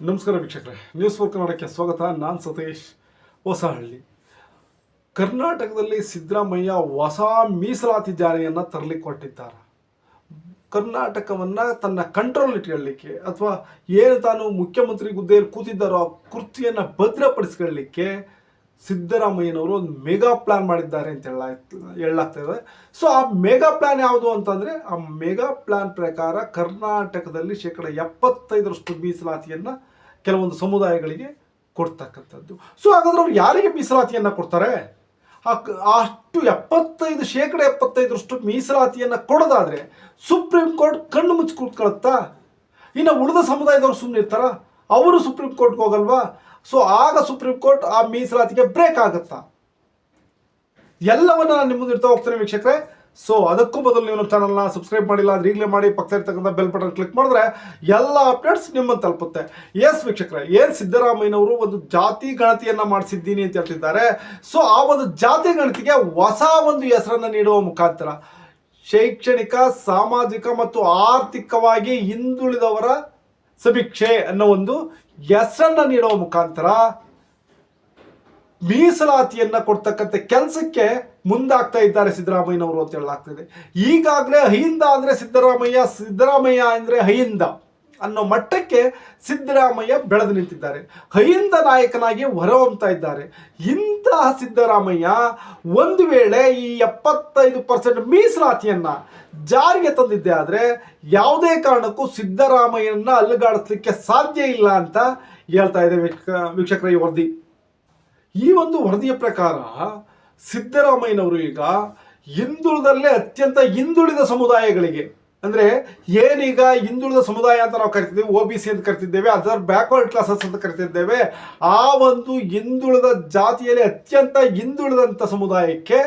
ನಮಸ್ಕಾರ ವೀಕ್ಷಕರೇ. News four ಕನ್ನಡಕ್ಕೆ ಸ್ವಾಗತ. ನಾನು ಸತೀಶ್ ಹೊಸಹಳ್ಳಿ. ಕರ್ನಾಟಕದಲ್ಲಿ ಸಿದ್ದರಾಮಯ್ಯ ಹೊಸ ಮೀಸಲಾತಿ ಜಾರಿಯನ್ನು ತರಲಿಕ್ಕೆ ಹೊರಟಿದ್ದಾರೆ ಕರ್ನಾಟಕವನ್ನು ತನ್ನ ಕಂಟ್ರೋಲ್ ಇಟ್ಕೊಳ್ಳಿಕ್ಕೆ ಅಥವಾ ಏನು ತಾನು ಮುಖ್ಯಮಂತ್ರಿ ಹುದ್ದೆಯಲ್ಲಿ ಕೂತಿದ್ದಾರೋ ಆ ಕೃತಿಯನ್ನು ಭದ್ರಪಡಿಸ್ಕೊಳ್ಳಿಕ್ಕೆ ಸಿದ್ದರಾಮಯ್ಯನವರು ಒಂದು ಮೆಗಾ ಪ್ಲಾನ್ ಮಾಡಿದ್ದಾರೆ ಅಂತ ಹೇಳ ಹೇಳಲಾಗ್ತಾ ಇದೆ ಸೊ ಆ ಮೆಗಾ ಪ್ಲಾನ್ ಯಾವುದು ಅಂತಂದರೆ, ಆ ಮೆಗಾ ಪ್ಲಾನ್ ಪ್ರಕಾರ ಕರ್ನಾಟಕದಲ್ಲಿ ಶೇಕಡ ಎಪ್ಪತ್ತೈದರಷ್ಟು ಮೀಸಲಾತಿಯನ್ನು ಕೆಲವೊಂದು ಸಮುದಾಯಗಳಿಗೆ ಕೊಡ್ತಕ್ಕಂಥದ್ದು. ಸೊ ಹಾಗಾದ್ರೆ ಅವ್ರು ಯಾರಿಗೆ ಮೀಸಲಾತಿಯನ್ನು ಕೊಡ್ತಾರೆ? ಅಷ್ಟು ಎಪ್ಪತ್ತೈದು, ಶೇಕಡ ಎಪ್ಪತ್ತೈದರಷ್ಟು ಮೀಸಲಾತಿಯನ್ನು ಕೊಡೋದಾದರೆ ಸುಪ್ರೀಂ ಕೋರ್ಟ್ ಕಣ್ಣು ಮುಚ್ಚಿ ಕೂತ್ಕೊಳುತ್ತಾ ಇನ್ನು ಉಳಿದ ಸಮುದಾಯದವರು ಸುಮ್ಮನೆ ಇರ್ತಾರ ಅವರು ಸುಪ್ರೀಂ ಕೋರ್ಟ್ಗೆ ಹೋಗಲ್ವಾ? ಸೊ ಆಗ ಸುಪ್ರೀಂ ಕೋರ್ಟ್ ಆ ಮೀಸಲಾತಿಗೆ ಬ್ರೇಕ್ ಆಗುತ್ತಾ? ಎಲ್ಲವನ್ನ ನಾನು ನಿಮ್ಮ ಮುಂದೆ ಇರ್ತಾ ಹೋಗ್ತೇನೆ ವೀಕ್ಷಕರೇ. ಸೊ ಅದಕ್ಕೂ ಮೊದಲು ನೀವು ನಮ್ಮ ಚಾನಲ್ನ ಸಬ್ಸ್ಕ್ರೈಬ್ ಮಾಡಿಲ್ಲ ಅಂದ್ರೆ ಈಗಲೇ ಮಾಡಿ ಪಕ್ಕ ಇರ್ತಕ್ಕಂಥ ಬೆಲ್ ಬಟನ್ ಕ್ಲಿಕ್ ಮಾಡಿದ್ರೆ ಎಲ್ಲ ಅಪ್ಡೇಟ್ಸ್ ನಿಮ್ಮನ್ನು ತಲುಪುತ್ತೆ. ಎಸ್ ವೀಕ್ಷಕರೇ, ಏನು ಸಿದ್ದರಾಮಯ್ಯನವರು ಒಂದು ಜಾತಿ ಗಣತಿಯನ್ನ ಮಾಡಿಸಿದ್ದೀನಿ ಅಂತ ಹೇಳ್ತಿದ್ದಾರೆ. ಸೊ ಆ ಒಂದು ಜಾತಿ ಗಣತಿಗೆ ಹೊಸ ಒಂದು ಹೆಸರನ್ನು ನೀಡುವ ಮುಖಾಂತರ ಶೈಕ್ಷಣಿಕ, ಸಾಮಾಜಿಕ ಮತ್ತು ಆರ್ಥಿಕವಾಗಿ ಹಿಂದುಳಿದವರ ಸಮೀಕ್ಷೆ ಅನ್ನೋ ಒಂದು ಹೆಸರನ್ನು ನೀಡುವ ಮುಖಾಂತರ ಮೀಸಲಾತಿಯನ್ನ ಕೊಡ್ತಕ್ಕಂಥ ಕೆಲಸಕ್ಕೆ ಮುಂದಾಗ್ತಾ ಇದ್ದಾರೆ ಸಿದ್ದರಾಮಯ್ಯನವರು ಅಂತ ಹೇಳಲಾಗ್ತದೆ ಈಗಾಗಲೇ ಅಹಿಂದ ಅಂದ್ರೆ ಸಿದ್ದರಾಮಯ್ಯ ಸಿದ್ದರಾಮಯ್ಯ ಅಂದ್ರೆ ಅಹಿಂದ. ಅನ್ನೋ ಮಟ್ಟಕ್ಕೆ ಸಿದ್ದರಾಮಯ್ಯ ಬೆಳೆದು ನಿಂತಿದ್ದಾರೆ. ಹೈಂದ ನಾಯಕನಾಗಿ ಹೊರಹೊಮ್ತಾ ಇದ್ದಾರೆ. ಇಂತಹ ಸಿದ್ದರಾಮಯ್ಯ ಒಂದು ವೇಳೆ ಈ ಎಪ್ಪತ್ತೈದು ಪರ್ಸೆಂಟ್ ಮೀಸಲಾತಿಯನ್ನು ಜಾರಿಗೆ ತಂದಿದ್ದೆ ಆದರೆ ಯಾವುದೇ ಕಾರಣಕ್ಕೂ ಸಿದ್ದರಾಮಯ್ಯನ ಅಲ್ಲುಗಾಡಿಸ್ಲಿಕ್ಕೆ ಸಾಧ್ಯ ಇಲ್ಲ ಅಂತ ಹೇಳ್ತಾ ಇದೆ ವೀಕ್ಷಕ- ವೀಕ್ಷಕರ ಈ ವರದಿ. ಈ ಒಂದು ವರದಿಯ ಪ್ರಕಾರ ಸಿದ್ದರಾಮಯ್ಯನವರು ಈಗ ಹಿಂದುಳಿದಲ್ಲೇ ಅತ್ಯಂತ ಹಿಂದುಳಿದ ಸಮುದಾಯಗಳಿಗೆ ಅಂದರೆ ಏನೀಗ ಹಿಂದುಳಿದ ಸಮುದಾಯ ಅಂತ ನಾವು ಕರಿತಿದ್ದೇವೆ ಒ ಬಿ ಸಿ ಅಂತ ಕರಿತಿದ್ದೇವೆ, ಅದರ್ ಬ್ಯಾಕ್ವರ್ಡ್ ಕ್ಲಾಸಸ್ ಅಂತ ಕರಿತಿದ್ದೇವೆ, ಆ ಒಂದು ಹಿಂದುಳಿದ ಜಾತಿಯಲ್ಲಿ ಅತ್ಯಂತ ಹಿಂದುಳಿದಂಥ ಸಮುದಾಯಕ್ಕೆ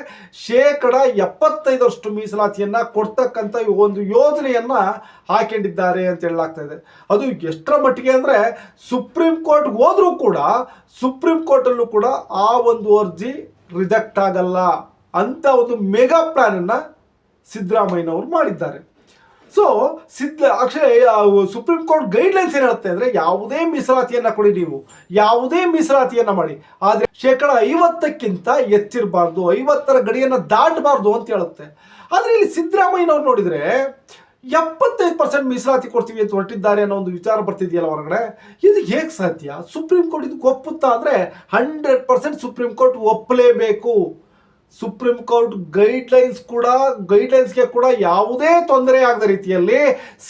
ಶೇಕಡ ಎಪ್ಪತ್ತೈದರಷ್ಟು ಮೀಸಲಾತಿಯನ್ನು ಕೊಡ್ತಕ್ಕಂಥ ಈ ಒಂದು ಯೋಜನೆಯನ್ನು ಹಾಕೊಂಡಿದ್ದಾರೆ ಅಂತ ಹೇಳಲಾಗ್ತಾ ಇದೆ. ಅದು ಎಷ್ಟರ ಮಟ್ಟಿಗೆ ಅಂದರೆ ಸುಪ್ರೀಂ ಕೋರ್ಟ್ ಹೋದ್ರೂ ಕೂಡ ಸುಪ್ರೀಂ ಕೋರ್ಟಲ್ಲೂ ಕೂಡ ಆ ಒಂದು ಅರ್ಜಿ ರಿಜೆಕ್ಟ್ ಆಗಲ್ಲ ಅಂತ ಒಂದು ಮೆಗಾ ಪ್ಲ್ಯಾನನ್ನು ಸಿದ್ದರಾಮಯ್ಯನವರು ಮಾಡಿದ್ದಾರೆ. ಸೊ ಸಿದ್ಧ ಆಕ್ಚುಲಿ ಸುಪ್ರೀಂ ಕೋರ್ಟ್ ಗೈಡ್ಲೈನ್ಸ್ ಏನು ಹೇಳುತ್ತೆ ಅಂದರೆ ಯಾವುದೇ ಮೀಸಲಾತಿಯನ್ನು ಕೊಡಿ ನೀವು. ಯಾವುದೇ ಮೀಸಲಾತಿಯನ್ನು ಮಾಡಿ. ಆದರೆ ಶೇಕಡ ಐವತ್ತಕ್ಕಿಂತ ಹೆಚ್ಚಿರಬಾರ್ದು ಐವತ್ತರ ಗಡಿಯನ್ನು ದಾಟಬಾರ್ದು ಅಂತ ಹೇಳುತ್ತೆ. ಆದರೆ ಇಲ್ಲಿ ಸಿದ್ದರಾಮಯ್ಯನವ್ರು ನೋಡಿದರೆ ಎಪ್ಪತ್ತೈದು ಪರ್ಸೆಂಟ್ ಮೀಸಲಾತಿ ಕೊಡ್ತೀವಿ ಅಂತ ಹೊರಟಿದ್ದಾರೆ ಅನ್ನೋ ಒಂದು ವಿಚಾರ ಬರ್ತಿದೆಯಲ್ಲ ಹೊರಗಡೆ. ಇದು ಹೇಗೆ ಸಾಧ್ಯ? ಸುಪ್ರೀಂ ಕೋರ್ಟ್ ಇದಕ್ಕೆ ಒಪ್ಪುತ್ತಾ ಅಂದರೆ ಹಂಡ್ರೆಡ್ ಪರ್ಸೆಂಟ್ ಸುಪ್ರೀಂ ಕೋರ್ಟ್ ಒಪ್ಪಲೇಬೇಕು. ಸುಪ್ರೀಂ ಕೋರ್ಟ್ ಗೈಡ್ಲೈನ್ಸ್ ಕೂಡ ಗೈಡ್ಲೈನ್ಸ್ಗೆ ಕೂಡ ಯಾವುದೇ ತೊಂದರೆ ಆಗದ ರೀತಿಯಲ್ಲಿ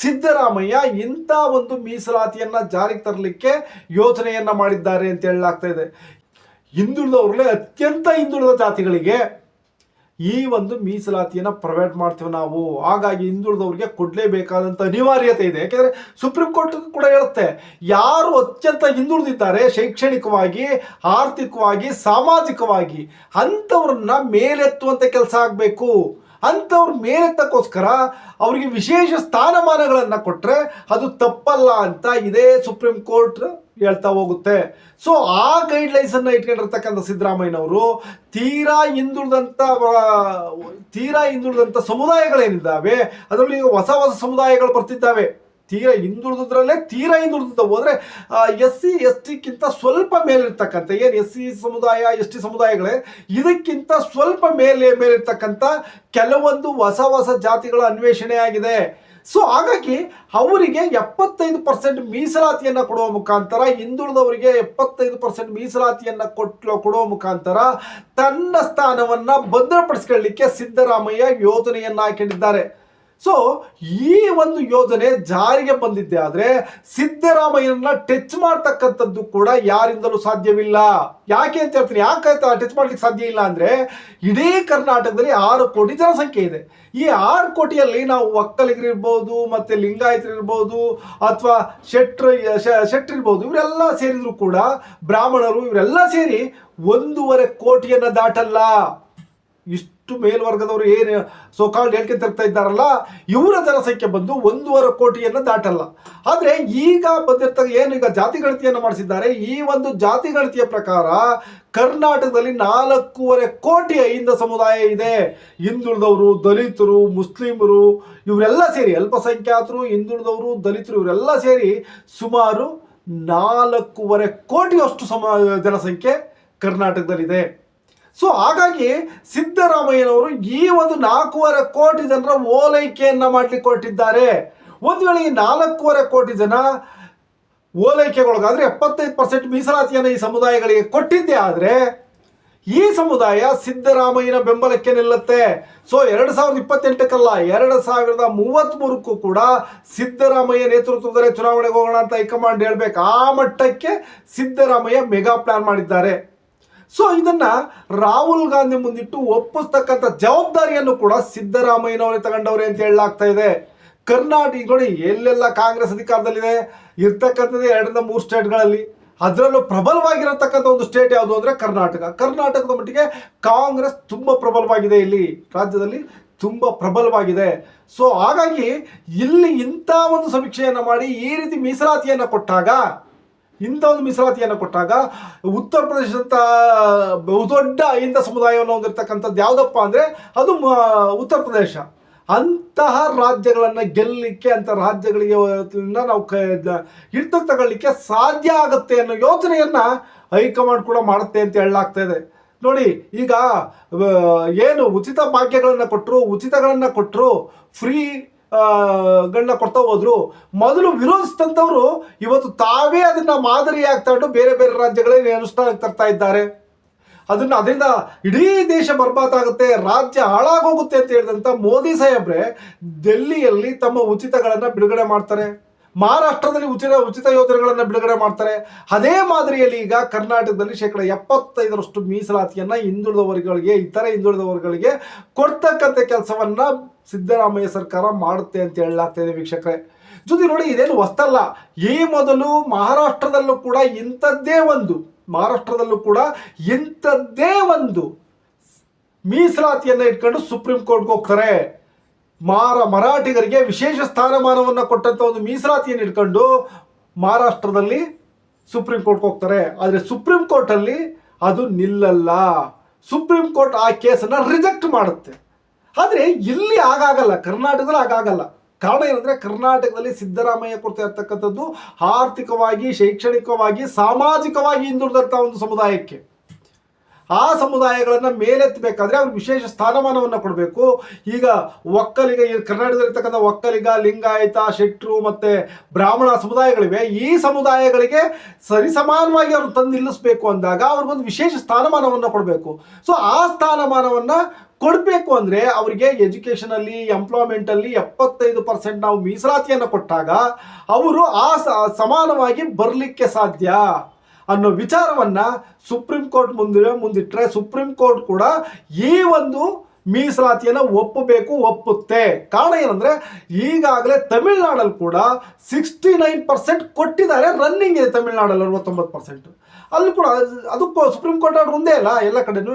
ಸಿದ್ದರಾಮಯ್ಯ ಇಂಥ ಒಂದು ಮೀಸಲಾತಿಯನ್ನ ಜಾರಿಗೆ ತರಲಿಕ್ಕೆ ಯೋಜನೆಯನ್ನ ಮಾಡಿದ್ದಾರೆ ಅಂತ ಹೇಳಲಾಗ್ತಾ ಇದೆ. ಹಿಂದುಳಿದವ್ರಲ್ಲೇ ಅತ್ಯಂತ ಹಿಂದುಳಿದ ಜಾತಿಗಳಿಗೆ ಈ ಒಂದು ಮೀಸಲಾತಿಯನ್ನು ಪ್ರೊವೈಡ್ ಮಾಡ್ತೀವಿ ನಾವು. ಹಾಗಾಗಿ ಹಿಂದುಳಿದವ್ರಿಗೆ ಕೊಡಲೇಬೇಕಾದಂಥ ಅನಿವಾರ್ಯತೆ ಇದೆ. ಯಾಕೆಂದರೆ ಸುಪ್ರೀಂ ಕೋರ್ಟ್ ಕೂಡ ಹೇಳುತ್ತೆ, ಯಾರು ಅತ್ಯಂತ ಹಿಂದುಳಿದಿದ್ದಾರೆ ಶೈಕ್ಷಣಿಕವಾಗಿ, ಆರ್ಥಿಕವಾಗಿ, ಸಾಮಾಜಿಕವಾಗಿ, ಅಂಥವ್ರನ್ನ ಮೇಲೆತ್ತುವಂಥ ಕೆಲಸ ಆಗಬೇಕು. ಅಂಥವ್ರ ಮೇಲೆತ್ತಕ್ಕೋಸ್ಕರ ಅವರಿಗೆ ವಿಶೇಷ ಸ್ಥಾನಮಾನಗಳನ್ನು ಕೊಟ್ಟರೆ ಅದು ತಪ್ಪಲ್ಲ ಅಂತ ಇದೇ ಸುಪ್ರೀಂ ಕೋರ್ಟ್ ಹೇಳ್ತಾ ಹೋಗುತ್ತೆ. ಸೊ ಆ ಗೈಡ್ಲೈನ್ಸ್ ಅನ್ನ ಇಟ್ಕೊಂಡಿರ್ತಕ್ಕಂಥ ಸಿದ್ದರಾಮಯ್ಯನವರು ತೀರಾ ಹಿಂದುಳಿದಂಥ ತೀರಾ ಹಿಂದುಳಿದಂಥ ಸಮುದಾಯಗಳೇನಿದ್ದಾವೆ, ಅದರಲ್ಲಿ ಹೊಸ ಹೊಸ ಸಮುದಾಯಗಳು ಬರ್ತಿದ್ದಾವೆ. ತೀರಾ ಹಿಂದುಳಿದ್ರಲ್ಲೇ ತೀರ ಹಿಂದುಳಿದ ಹೋದ್ರೆ ಎಸ್ ಸಿ ಎಸ್ ಟಿಕ್ಕಿಂತ ಸ್ವಲ್ಪ ಮೇಲಿರ್ತಕ್ಕಂಥ, ಏನು ಎಸ್ ಸಿ ಸಮುದಾಯ ಎಸ್ ಟಿ ಸಮುದಾಯಗಳೇ, ಇದಕ್ಕಿಂತ ಸ್ವಲ್ಪ ಮೇಲೆ, ಮೇಲಿರ್ತಕ್ಕಂಥ ಕೆಲವೊಂದು ಹೊಸ ಹೊಸ ಜಾತಿಗಳ ಅನ್ವೇಷಣೆ ಆಗಿದೆ. ಸೊ ಹಾಗಾಗಿ ಅವರಿಗೆ ಎಪ್ಪತ್ತೈದು ಪರ್ಸೆಂಟ್ ಮೀಸಲಾತಿಯನ್ನು ಕೊಡುವ ಮುಖಾಂತರ, ಹಿಂದುಳಿದವರಿಗೆ ಎಪ್ಪತ್ತೈದು ಪರ್ಸೆಂಟ್ ಮೀಸಲಾತಿಯನ್ನು ಕೊಟ್ಟು ಕೊಡುವ ಮುಖಾಂತರ ತನ್ನ ಸ್ಥಾನವನ್ನು ಭದ್ರಪಡಿಸ್ಕೊಳ್ಳಿಕ್ಕೆ ಸಿದ್ದರಾಮಯ್ಯ ಯೋಜನೆಯನ್ನು ಹಾಕೊಂಡಿದ್ದಾರೆ ಸೊ ಈ ಒಂದು ಯೋಜನೆ ಜಾರಿಗೆ ಬಂದಿದ್ದೆ ಆದರೆ ಸಿದ್ದರಾಮಯ್ಯನ ಟಚ್ ಮಾಡ್ತಕ್ಕಂಥದ್ದು ಕೂಡ ಯಾರಿಂದಲೂ ಸಾಧ್ಯವಿಲ್ಲ. ಯಾಕೆ ಅಂತ ಹೇಳ್ತೀನಿ, ಯಾಕೆ ಟಚ್ ಮಾಡ್ಲಿಕ್ಕೆ ಸಾಧ್ಯ ಇಲ್ಲ ಅಂದರೆ ಇಡೀ ಕರ್ನಾಟಕದಲ್ಲಿ ಆರು ಕೋಟಿ ಜನಸಂಖ್ಯೆ ಇದೆ. ಈ ಆರು ಕೋಟಿಯಲ್ಲಿ ನಾವು ಒಕ್ಕಲಿಗರಿರ್ಬೋದು, ಮತ್ತು ಲಿಂಗಾಯತರಿರ್ಬೋದು, ಅಥವಾ ಶೆಟ್ರ ಶೆಟ್ರಿರ್ಬೋದು, ಇವರೆಲ್ಲ ಸೇರಿದ್ರು ಕೂಡ ಬ್ರಾಹ್ಮಣರು ಇವರೆಲ್ಲ ಸೇರಿ ಒಂದೂವರೆ ಕೋಟಿಯನ್ನು ದಾಟಲ್ಲ. ಇಷ್ಟು ಮೇಲ್ವರ್ಗದವರು ಏನು ಸೋಕಾಲ್ಡ್ ಹೇಳಿಕೆ ತರ್ತಾ ಇದ್ದಾರಲ್ಲ, ಇವರ ಜನಸಂಖ್ಯೆ ಬಂದು ಒಂದೂವರೆ ಕೋಟಿಯನ್ನು ದಾಟಲ್ಲ. ಆದರೆ ಈಗ ಬಂದಿರ್ತಕ್ಕ ಏನು ಈಗ ಜಾತಿ ಗಣತಿಯನ್ನು ಮಾಡಿಸಿದ್ದಾರೆ, ಈ ಒಂದು ಜಾತಿ ಗಣತಿಯ ಪ್ರಕಾರ ಕರ್ನಾಟಕದಲ್ಲಿ ನಾಲ್ಕೂವರೆ ಕೋಟಿ ಹಿಂದ ಸಮುದಾಯ ಇದೆ. ಹಿಂದುಳಿದವರು, ದಲಿತರು, ಮುಸ್ಲಿಮರು, ಇವರೆಲ್ಲ ಸೇರಿ ಅಲ್ಪಸಂಖ್ಯಾತರು, ಹಿಂದುಳಿದವರು, ದಲಿತರು, ಇವರೆಲ್ಲ ಸೇರಿ ಸುಮಾರು ನಾಲ್ಕೂವರೆ ಕೋಟಿಯಷ್ಟು ಸಮ, ಜನಸಂಖ್ಯೆ ಕರ್ನಾಟಕದಲ್ಲಿದೆ. ಸೊ ಹಾಗಾಗಿ ಸಿದ್ದರಾಮಯ್ಯನವರು ಈ ಒಂದು ನಾಲ್ಕೂವರೆ ಕೋಟಿ ಜನರ ಓಲೈಕೆಯನ್ನು ಮಾಡ್ಲಿಕ್ಕೆ ಕೊಟ್ಟಿದ್ದಾರೆ ಒಂದು ವೇಳೆ ಈ ನಾಲ್ಕೂವರೆ ಕೋಟಿ ಜನ ಓಲೈಕೆಗೊಳಗಾದರೆ ಎಪ್ಪತ್ತೈದು ಪರ್ಸೆಂಟ್ ಮೀಸಲಾತಿಯನ್ನು ಈ ಸಮುದಾಯಗಳಿಗೆ ಕೊಟ್ಟಿದ್ದೇ ಆದರೆ ಈ ಸಮುದಾಯ ಸಿದ್ದರಾಮಯ್ಯನ ಬೆಂಬಲಕ್ಕೆ ನಿಲ್ಲುತ್ತೆ. ಸೊ ಎರಡು ಸಾವಿರದ ಇಪ್ಪತ್ತೆಂಟಕ್ಕಲ್ಲ ಎರಡು ಸಾವಿರದ ಮೂವತ್ತ್ಮೂರಕ್ಕೂ ಕೂಡ ಸಿದ್ದರಾಮಯ್ಯ ನೇತೃತ್ವದಲ್ಲೇ ಚುನಾವಣೆಗೆ ಹೋಗೋಣ ಅಂತ ಹೈಕಮಾಂಡ್ ಹೇಳ್ಬೇಕು. ಆ ಮಟ್ಟಕ್ಕೆ ಸಿದ್ದರಾಮಯ್ಯ ಮೆಗಾ ಪ್ಲಾನ್ ಮಾಡಿದ್ದಾರೆ. ಸೊ ಇದನ್ನ ರಾಹುಲ್ ಗಾಂಧಿ ಮುಂದಿಟ್ಟು ಒಪ್ಪಿಸ್ತಕ್ಕಂಥ ಜವಾಬ್ದಾರಿಯನ್ನು ಕೂಡ ಸಿದ್ದರಾಮಯ್ಯನವರೇ ತಗೊಂಡವ್ರೆ ಅಂತ ಹೇಳಲಾಗ್ತಾ ಇದೆ. ಕರ್ನಾಟಕ ನೋಡಿ, ಎಲ್ಲೆಲ್ಲ ಕಾಂಗ್ರೆಸ್ ಅಧಿಕಾರದಲ್ಲಿದೆ? ಇರ್ತಕ್ಕಂಥದ್ದು ಎರಡರಿಂದ ಮೂರು ಸ್ಟೇಟ್ಗಳಲ್ಲಿ. ಅದರಲ್ಲೂ ಪ್ರಬಲವಾಗಿರತಕ್ಕಂಥ ಒಂದು ಸ್ಟೇಟ್ ಯಾವುದು ಅಂದರೆ ಕರ್ನಾಟಕ. ಕರ್ನಾಟಕದ ಮಟ್ಟಿಗೆ ಕಾಂಗ್ರೆಸ್ ತುಂಬ ಪ್ರಬಲವಾಗಿದೆ ಇಲ್ಲಿ. ರಾಜ್ಯದಲ್ಲಿ ತುಂಬ ಪ್ರಬಲವಾಗಿದೆ. ಸೊ ಹಾಗಾಗಿ ಇಲ್ಲಿ ಇಂಥ ಒಂದು ಸಮೀಕ್ಷೆಯನ್ನು ಮಾಡಿ ಈ ರೀತಿ ಮೀಸಲಾತಿಯನ್ನು ಕೊಟ್ಟಾಗ ಇಂಥ ಒಂದು ಮೀಸಲಾತಿಯನ್ನು ಕೊಟ್ಟಾಗ ಉತ್ತರ ಪ್ರದೇಶದಂಥ ಬಹುದೊಡ್ಡ ಹಿಂದ ಸಮುದಾಯವನ್ನು ಹೊಂದಿರತಕ್ಕಂಥದ್ದು ಯಾವುದಪ್ಪ ಅಂದರೆ ಅದು ಉತ್ತರ ಪ್ರದೇಶ. ಅಂತಹ ರಾಜ್ಯಗಳನ್ನು ಗೆಲ್ಲಲಿಕ್ಕೆ ಅಂತ ರಾಜ್ಯಗಳಿಗೆ ನಾವು ಕ ಹಿಡಿತ ತಗೊಳ್ಳಿಕ್ಕೆ ಸಾಧ್ಯ ಆಗುತ್ತೆ ಅನ್ನೋ ಯೋಚನೆಯನ್ನು ಹೈಕಮಾಂಡ್ ಕೂಡ ಮಾಡುತ್ತೆ ಅಂತ ಹೇಳಲಾಗ್ತಾ ಇದೆ. ನೋಡಿ, ಈಗ ಏನು ಉಚಿತ ಭಾಗ್ಯಗಳನ್ನು ಕೊಟ್ಟರು ಉಚಿತಗಳನ್ನು ಕೊಟ್ಟರು ಫ್ರೀ ಗಳನ್ನ ಕೊಡ್ತಾ ಹೋದ್ರು. ಮೊದಲು ವಿರೋಧಿಸಿದಂಥವ್ರು ಇವತ್ತು ತಾವೇ ಅದನ್ನ ಮಾದರಿಯಾಗಿ ತಗೊಂಡು ಬೇರೆ ಬೇರೆ ರಾಜ್ಯಗಳಲ್ಲಿ ಅನುಷ್ಠಾನಕ್ಕೆ ತರ್ತಾ ಇದ್ದಾರೆ. ಅದನ್ನ ಅದರಿಂದ ಇಡೀ ದೇಶ ಬರ್ಬಾದಾಗುತ್ತೆ ರಾಜ್ಯ ಹಾಳಾಗೋಗುತ್ತೆ ಅಂತ ಹೇಳಿದಂಥ ಮೋದಿ ಸಾಹೇಬ್ರೆ, ದೆಲ್ಲಿಯಲ್ಲಿ ತಮ್ಮ ಉಚಿತಗಳನ್ನು ಬಿಡುಗಡೆ ಮಾಡ್ತಾರೆ. ಮಹಾರಾಷ್ಟ್ರದಲ್ಲಿ ಉಚಿತ ಉಚಿತ ಯೋಜನೆಗಳನ್ನು ಬಿಡುಗಡೆ ಮಾಡ್ತಾರೆ. ಅದೇ ಮಾದರಿಯಲ್ಲಿ ಈಗ ಕರ್ನಾಟಕದಲ್ಲಿ ಶೇಕಡ ಎಪ್ಪತ್ತೈದರಷ್ಟು ಮೀಸಲಾತಿಯನ್ನು ಹಿಂದುಳಿದ ವರ್ಗಗಳಿಗೆ ಇತರ ಹಿಂದುಳಿದ ವರ್ಗಗಳಿಗೆ ಕೊಡ್ತಕ್ಕಂಥ ಕೆಲಸವನ್ನು ಸಿದ್ದರಾಮಯ್ಯ ಸರ್ಕಾರ ಮಾಡುತ್ತೆ ಅಂತ ಹೇಳಲಾಗ್ತಾ ಇದೆ ವೀಕ್ಷಕರೇ. ಜೊತೆ ನೋಡಿ, ಇದೇನು ಹೊಸ್ತಲ್ಲ. ಈ ಮೊದಲು ಮಹಾರಾಷ್ಟ್ರದಲ್ಲೂ ಕೂಡ ಇಂಥದ್ದೇ ಒಂದು, ಮಹಾರಾಷ್ಟ್ರದಲ್ಲೂ ಕೂಡ ಇಂಥದ್ದೇ ಒಂದು ಮೀಸಲಾತಿಯನ್ನು ಇಟ್ಕೊಂಡು ಸುಪ್ರೀಂ ಕೋರ್ಟ್ಗೆ ಹೋಗ್ತಾರೆ. ಮಾರ ಮರಾಠಿಗರಿಗೆ ವಿಶೇಷ ಸ್ಥಾನಮಾನವನ್ನು ಕೊಟ್ಟಂಥ ಒಂದು ಮೀಸಲಾತಿಯನ್ನು ಇಟ್ಕೊಂಡು ಮಹಾರಾಷ್ಟ್ರದಲ್ಲಿ ಸುಪ್ರೀಂ ಕೋರ್ಟ್ಗೆ ಹೋಗ್ತಾರೆ. ಆದರೆ ಸುಪ್ರೀಂ ಕೋರ್ಟಲ್ಲಿ ಅದು ನಿಲ್ಲಲ್ಲ. ಸುಪ್ರೀಂ ಕೋರ್ಟ್ ಆ ಕೇಸನ್ನು ರಿಜೆಕ್ಟ್ ಮಾಡುತ್ತೆ. ಆದರೆ ಇಲ್ಲಿ ಆಗಾಗಲ್ಲ ಕರ್ನಾಟಕದಲ್ಲಿ ಆಗಾಗಲ್ಲ ಕಾರಣ ಏನಂದ್ರೆ ಕರ್ನಾಟಕದಲ್ಲಿ ಸಿದ್ದರಾಮಯ್ಯ ಕೊಡ್ತಾ ಇರ್ತಕ್ಕಂಥದ್ದು ಆರ್ಥಿಕವಾಗಿ, ಶೈಕ್ಷಣಿಕವಾಗಿ, ಸಾಮಾಜಿಕವಾಗಿ ಹಿಂದುಳಿದಂಥ ಒಂದು ಸಮುದಾಯಕ್ಕೆ. ಆ ಸಮುದಾಯಗಳನ್ನು ಮೇಲೆತ್ತಬೇಕಾದ್ರೆ ಅವ್ರಿಗೆ ವಿಶೇಷ ಸ್ಥಾನಮಾನವನ್ನು ಕೊಡಬೇಕು. ಈಗ ಒಕ್ಕಲಿಗ, ಈ ಕರ್ನಾಟಕದಲ್ಲಿರ್ತಕ್ಕಂಥ ಒಕ್ಕಲಿಗ, ಲಿಂಗಾಯತ, ಶೆಟ್ರು ಮತ್ತು ಬ್ರಾಹ್ಮಣ ಸಮುದಾಯಗಳಿವೆ. ಈ ಸಮುದಾಯಗಳಿಗೆ ಸರಿಸಮಾನವಾಗಿ ಅವ್ರು ತಂದು ನಿಲ್ಲಿಸಬೇಕು ಅಂದಾಗ ಅವ್ರಿಗೊಂದು ವಿಶೇಷ ಸ್ಥಾನಮಾನವನ್ನು ಕೊಡಬೇಕು. ಸೊ ಆ ಸ್ಥಾನಮಾನವನ್ನು ಕೊಡಬೇಕು ಅಂದರೆ ಅವರಿಗೆ ಎಜುಕೇಷನಲ್ಲಿ ಎಂಪ್ಲಾಯ್ಮೆಂಟಲ್ಲಿ ಎಪ್ಪತ್ತೈದು ಪರ್ಸೆಂಟ್ ನಾವು ಮೀಸಲಾತಿಯನ್ನು ಕೊಟ್ಟಾಗ ಅವರು ಆ ಸಮಾನವಾಗಿ ಬರಲಿಕ್ಕೆ ಸಾಧ್ಯ. ಅನ್ನೋ ವಿಚಾರವನ್ನ ಸುಪ್ರೀಂ ಕೋರ್ಟ್ ಮುಂದೆ ಮುಂದಿಟ್ಟರೆ ಸುಪ್ರೀಂ ಕೋರ್ಟ್ ಕೂಡ ಈ ಒಂದು ಮೀಸಲಾತಿಯನ್ನು ಒಪ್ಪಬೇಕು, ಒಪ್ಪುತ್ತೆ. ಕಾರಣ ಏನಂದ್ರೆ, ಈಗಾಗಲೇ ತಮಿಳ್ನಾಡಲ್ಲಿ ಕೂಡ ಸಿಕ್ಸ್ಟಿ ನೈನ್ ಪರ್ಸೆಂಟ್ ಕೊಟ್ಟಿದ್ದಾರೆ ರನ್ನಿಂಗ್ ಇದೆ ತಮಿಳ್ನಾಡಲ್ಲಿ ಅರವತ್ತೊಂಬತ್ತು ಪರ್ಸೆಂಟ್ ಅಲ್ಲಿ ಕೂಡ ಅದಕ್ಕೂ ಸುಪ್ರೀಂ ಕೋರ್ಟ್ ಅವ್ರು ಒಂದೇ ಅಲ್ಲ, ಎಲ್ಲ ಕಡೆನೂ.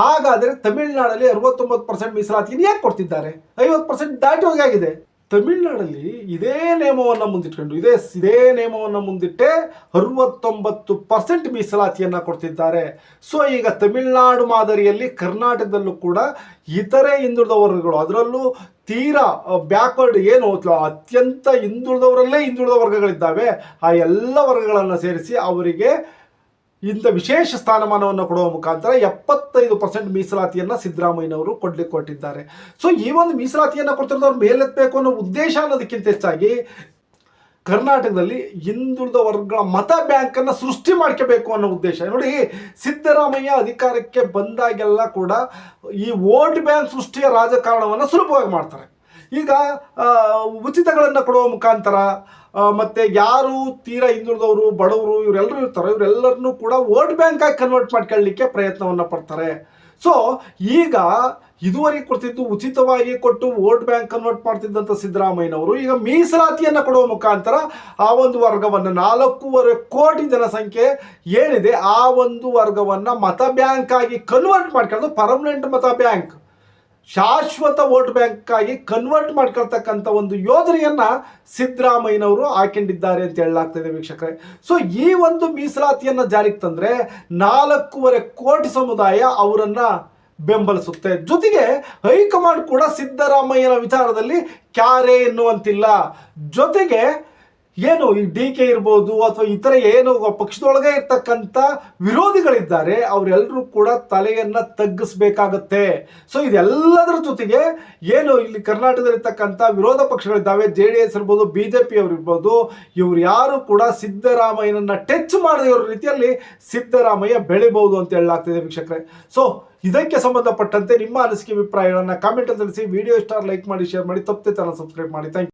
ಹಾಗಾದರೆ ತಮಿಳ್ನಾಡಲ್ಲಿ ಅರವತ್ತೊಂಬತ್ತು ಪರ್ಸೆಂಟ್ ಮೀಸಲಾತಿಯನ್ನು ಯಾಕೆ ಕೊಡ್ತಿದ್ದಾರೆ? ಐವತ್ತು ಪರ್ಸೆಂಟ್ ದಾಟಿ ಹೋಗಾಗಿದೆ ತಮಿಳ್ನಾಡಲ್ಲಿ ಇದೇ ನಿಯಮವನ್ನು ಮುಂದಿಟ್ಕೊಂಡು, ಇದೇ ಇದೇ ನಿಯಮವನ್ನು ಮುಂದಿಟ್ಟೆ ಅರವತ್ತೊಂಬತ್ತು ಪರ್ಸೆಂಟ್ ಮೀಸಲಾತಿಯನ್ನು ಕೊಡ್ತಿದ್ದಾರೆ. ಸೊ ಈಗ ತಮಿಳ್ನಾಡು ಮಾದರಿಯಲ್ಲಿ ಕರ್ನಾಟಕದಲ್ಲೂ ಕೂಡ ಇತರೆ ಹಿಂದುಳಿದ ವರ್ಗಗಳು ಅದರಲ್ಲೂ ತೀರಾ ಬ್ಯಾಕ್ವರ್ಡ್ ಏನು ಅತ್ಯಂತ ಹಿಂದುಳಿದವರಲ್ಲೇ ಹಿಂದುಳಿದ ವರ್ಗಗಳಿದ್ದಾವೆ, ಆ ಎಲ್ಲ ವರ್ಗಗಳನ್ನು ಸೇರಿಸಿ ಅವರಿಗೆ ಇಂಥ ವಿಶೇಷ ಸ್ಥಾನಮಾನವನ್ನು ಕೊಡುವ ಮುಖಾಂತರ ಎಪ್ಪತ್ತೈದು ಪರ್ಸೆಂಟ್ ಮೀಸಲಾತಿಯನ್ನು ಸಿದ್ದರಾಮಯ್ಯನವರು ಕೊಡ್ಲಿಕ್ಕೆ ಕೊಟ್ಟಿದ್ದಾರೆ. ಸೊ ಈ ಒಂದು ಮೀಸಲಾತಿಯನ್ನು ಕೊಡ್ತಿರೋದವ್ರು ಮೇಲೆತ್ತಬೇಕು ಅನ್ನೋ ಉದ್ದೇಶ ಅನ್ನೋದಕ್ಕಿಂತ ಹೆಚ್ಚಾಗಿ ಕರ್ನಾಟಕದಲ್ಲಿ ಹಿಂದುಳಿದ ವರ್ಗಗಳ ಮತ ಬ್ಯಾಂಕನ್ನು ಸೃಷ್ಟಿ ಮಾಡ್ಕೋಬೇಕು ಅನ್ನೋ ಉದ್ದೇಶ. ನೋಡಿ, ಸಿದ್ದರಾಮಯ್ಯ ಅಧಿಕಾರಕ್ಕೆ ಬಂದಾಗೆಲ್ಲ ಕೂಡ ಈ ವೋಟ್ ಬ್ಯಾಂಕ್ ಸೃಷ್ಟಿಯ ರಾಜಕಾರಣವನ್ನು ಸುಲಭವಾಗಿ ಮಾಡ್ತಾರೆ. ಈಗ ಉಚಿತಗಳನ್ನು ಕೊಡುವ ಮುಖಾಂತರ ಮತ್ತು ಯಾರು ತೀರಾ ಹಿಂದುಳಿದವರು, ಬಡವರು ಇವರೆಲ್ಲರೂ ಇರ್ತಾರೆ, ಇವರೆಲ್ಲರನ್ನೂ ಕೂಡ ವೋಟ್ ಬ್ಯಾಂಕ್ ಆಗಿ ಕನ್ವರ್ಟ್ ಮಾಡ್ಕೊಳ್ಳಿಕ್ಕೆ ಪ್ರಯತ್ನವನ್ನು ಪಡ್ತಾರೆ. ಸೊ ಈಗ ಇದುವರೆಗೆ ಕೊಡ್ತಿದ್ದು ಉಚಿತವಾಗಿ ಕೊಟ್ಟು ವೋಟ್ ಬ್ಯಾಂಕ್ ಕನ್ವರ್ಟ್ ಮಾಡ್ತಿದ್ದಂಥ ಸಿದ್ದರಾಮಯ್ಯನವರು, ಈಗ ಮೀಸಲಾತಿಯನ್ನು ಕೊಡುವ ಮುಖಾಂತರ ಆ ಒಂದು ವರ್ಗವನ್ನು ನಾಲ್ಕೂವರೆ ಕೋಟಿ ಜನಸಂಖ್ಯೆ ಏನಿದೆ, ಆ ಒಂದು ವರ್ಗವನ್ನು ಮತ ಬ್ಯಾಂಕ್ ಆಗಿ ಕನ್ವರ್ಟ್ ಮಾಡ್ಕೊಳ್ಳೋದು ಪರ್ಮನೆಂಟ್ ಮತ ಬ್ಯಾಂಕ್. ಶಾಶ್ವತ ವೋಟ್ ಬ್ಯಾಂಕ್ ಆಗಿ ಕನ್ವರ್ಟ್ ಮಾಡ್ಕೊಳ್ತಕ್ಕಂಥ ಒಂದು ಯೋಜನೆಯನ್ನ ಸಿದ್ದರಾಮಯ್ಯನವರು ಹಾಕೊಂಡಿದ್ದಾರೆ ಅಂತ ಹೇಳಲಾಗ್ತದೆ ವೀಕ್ಷಕರೇ. ಸೊ ಈ ಒಂದು ಮೀಸಲಾತಿಯನ್ನ ಜಾರಿಗೆ ತಂದ್ರೆ ನಾಲ್ಕೂವರೆ ಕೋಟಿ ಸಮುದಾಯ ಅವರನ್ನ ಬೆಂಬಲಿಸುತ್ತೆ. ಜೊತೆಗೆ ಹೈಕಮಾಂಡ್ ಕೂಡ ಸಿದ್ದರಾಮಯ್ಯನ ವಿಚಾರದಲ್ಲಿ ಕ್ಯಾರೆ ಎನ್ನುವಂತಿಲ್ಲ. ಜೊತೆಗೆ ಏನು ಈ ಡಿ ಕೆ ಇರ್ಬೋದು ಅಥವಾ ಇತರ ಏನು ಪಕ್ಷದೊಳಗೆ ಇರ್ತಕ್ಕಂಥ ವಿರೋಧಿಗಳಿದ್ದಾರೆ ಅವರೆಲ್ಲರೂ ಕೂಡ ತಲೆಯನ್ನ ತಗ್ಗಿಸ್ಬೇಕಾಗತ್ತೆ. ಸೊ ಇದೆಲ್ಲದರ ಜೊತೆಗೆ ಏನು ಇಲ್ಲಿ ಕರ್ನಾಟಕದಲ್ಲಿರ್ತಕ್ಕಂಥ ವಿರೋಧ ಪಕ್ಷಗಳಿದ್ದಾವೆ, ಜೆ ಡಿ ಎಸ್ ಇರ್ಬೋದು, ಬಿ ಜೆ ಪಿ ಅವರು ಇರ್ಬೋದು ಇವ್ರು ಯಾರು ಕೂಡ ಸಿದ್ದರಾಮಯ್ಯನನ್ನ ಟಚ್ ಮಾಡದಿರೋ ರೀತಿಯಲ್ಲಿ ಸಿದ್ದರಾಮಯ್ಯ ಬೆಳಿಬಹುದು ಅಂತ ಹೇಳಲಾಗ್ತಿದೆ ವೀಕ್ಷಕರೇ. ಸೊ ಇದಕ್ಕೆ ಸಂಬಂಧಪಟ್ಟಂತೆ ನಿಮ್ಮ ಅನಿಸಿಕೆ, ಅಭಿಪ್ರಾಯಗಳನ್ನ ಕಾಮೆಂಟ್ ತಿಳಿಸಿ ವಿಡಿಯೋ ಸ್ಟಾರ್ ಲೈಕ್ ಮಾಡಿ ಶೇರ್ ಮಾಡಿ, ತಪ್ಪದೆ ಚಾನಲ್ ಸಬ್ಸ್ಕ್ರೈಬ್ ಮಾಡಿ. ಥ್ಯಾಂಕ್